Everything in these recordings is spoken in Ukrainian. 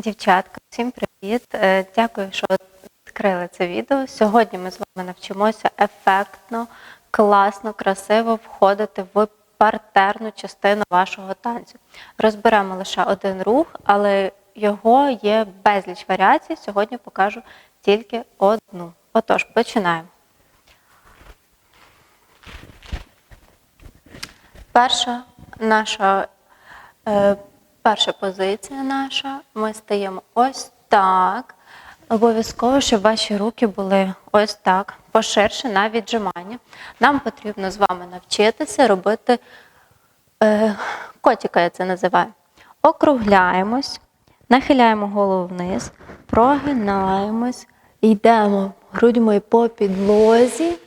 Дівчатка, всім привіт! Е, Дякую, що відкрили це відео. Сьогодні ми з вами навчимося ефектно, класно, красиво входити в партерну частину вашого танцю. Розберемо лише один рух, але його є безліч варіацій. Сьогодні покажу тільки одну. Отож, починаємо. Перша наша е, перша позиція наша. Ми стаємо ось так. Обов'язково, щоб ваші руки були ось так, поширше на віджимання. Нам потрібно з вами навчитися робити е, котика, я це називаю. Округляємось, нахиляємо голову вниз, прогинаємось, йдемо грудьми по підлозі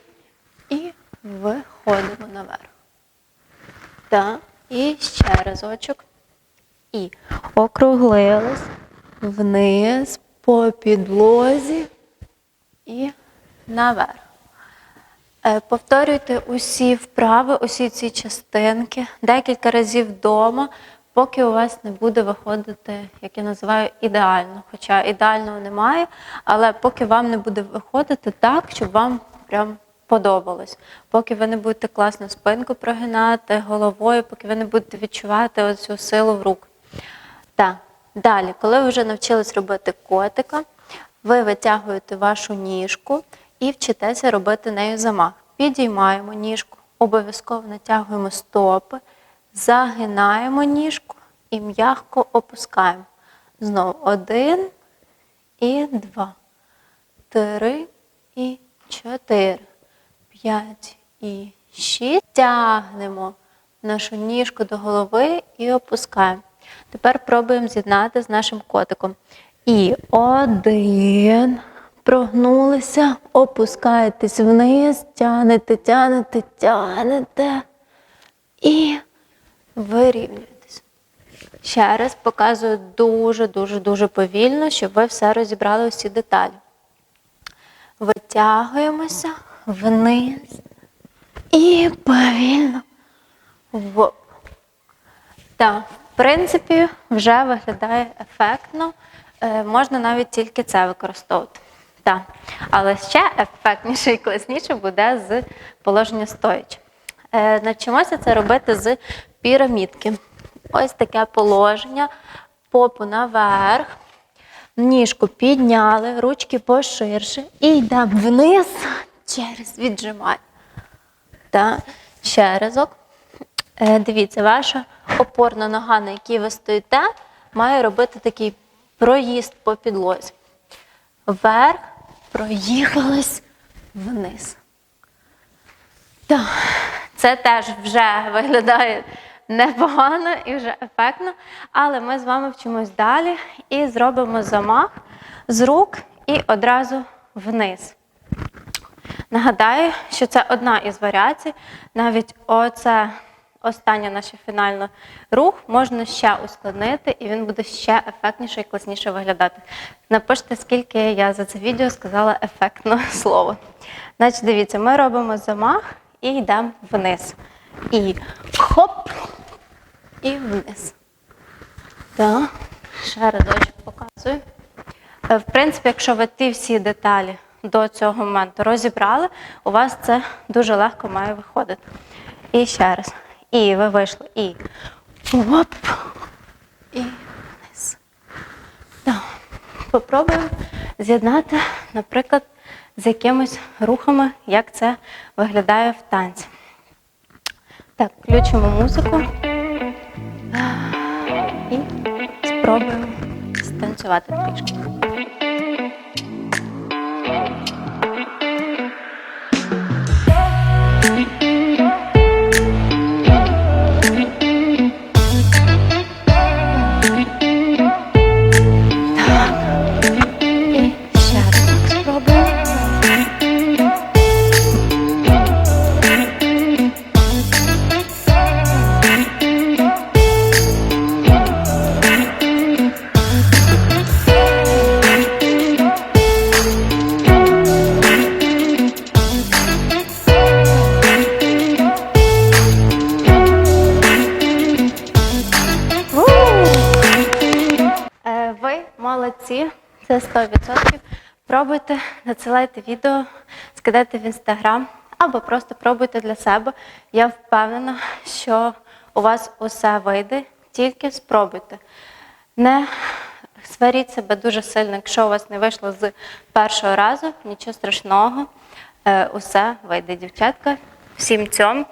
і виходимо наверх. Так, і ще разочок. І округлились вниз по підлозі і наверх. Е, Повторюйте усі вправи, усі ці частинки декілька разів вдома, поки у вас не буде виходити, як я називаю, ідеально. Хоча ідеального немає, але поки вам не буде виходити так, щоб вам прям подобалось. Поки ви не будете класно спинку прогинати головою, поки ви не будете відчувати оцю силу в рук. Так, далі, коли ви вже навчились робити котика, ви витягуєте вашу ніжку і вчитеся робити нею замах. Підіймаємо ніжку, обов'язково натягуємо стопи, загинаємо ніжку і м'яко опускаємо. Знову один і два, три і чотири, п'ять і шість. Тягнемо нашу ніжку до голови і опускаємо. Тепер пробуємо з'єднати з нашим котиком. І один. Прогнулися, опускаєтесь вниз, тянете, тянете, тянете. І вирівнюєтесь. Ще раз показую дуже-дуже дуже повільно, щоб ви все розібрали усі деталі. Витягуємося вниз і повільно. Воп. Так, в принципі, вже виглядає ефектно. Е, можна навіть тільки це використовувати. Так. Але ще ефектніше і класніше буде з положення стоячи. Е, навчимося це робити з пірамідки. Ось таке положення, попу наверх, ніжку підняли, ручки поширше і йдемо вниз через віджимання. Так. Ще разок. Е, Дивіться, ваша опорна нога, на якій ви стоїте, має робити такий проїзд по підлозі. Вверх, проїхались вниз. Так, це теж вже виглядає непогано і вже ефектно, але ми з вами вчимось далі і зробимо замах з рук і одразу вниз. Нагадаю, що це одна із варіацій. Навіть оце останнє наше фінальний рух можна ще ускладнити, і він буде ще ефектніше і класніше виглядати. Напишіть, скільки я за це відео сказала ефектно слово. Значить, дивіться, ми робимо замах і йдемо вниз. І хоп! І вниз. Так, ще разочок показую. Е, В принципі, якщо ви ті всі деталі до цього моменту розібрали, у вас це дуже легко має виходити. І ще раз. І ви вийшли. І оп. І вниз. Так. Попробуємо з'єднати, наприклад, з якимись рухами, як це виглядає в танці. Так, включимо музику. І спробуємо станцювати трішки. Молодці, це 100%. Пробуйте, надсилайте відео, скидайте в інстаграм або просто пробуйте для себе. Я впевнена, що у вас усе вийде, тільки спробуйте. Не сваріть себе дуже сильно, якщо у вас не вийшло з першого разу, нічого страшного. Е, Усе вийде, дівчатка. Всім цьом.